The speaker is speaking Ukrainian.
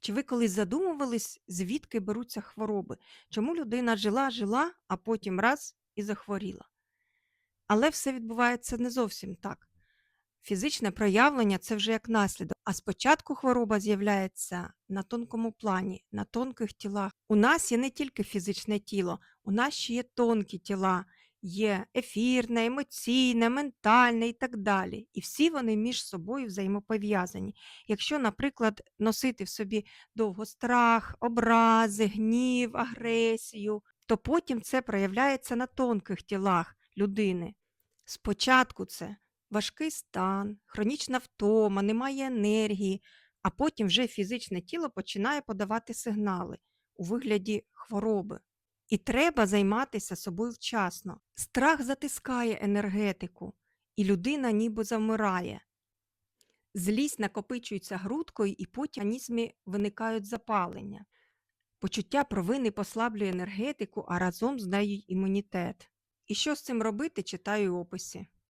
Чи ви колись задумувались, звідки беруться хвороби? Чому людина жила, жила, а потім раз і захворіла? Але все відбувається не зовсім так. Фізичне проявлення це вже як наслідок. А спочатку хвороба з'являється на тонкому плані, на тонких тілах. У нас є не тільки фізичне тіло, у нас ще є тонкі тіла, є ефірне, емоційне, ментальне і так далі. І всі вони між собою взаємопов'язані. Якщо, наприклад, носити в собі довго страх, образи, гнів, агресію, то потім це проявляється на тонких тілах людини. Спочатку це важкий стан, хронічна втома, немає енергії, а потім вже фізичне тіло починає подавати сигнали у вигляді хвороби. І треба займатися собою вчасно. Страх затискає енергетику, і людина ніби завмирає. Злість накопичується грудкою, і потім в виникають запалення. Почуття провини послаблює енергетику, а разом з нею імунітет. І що з цим робити, читаю в описі.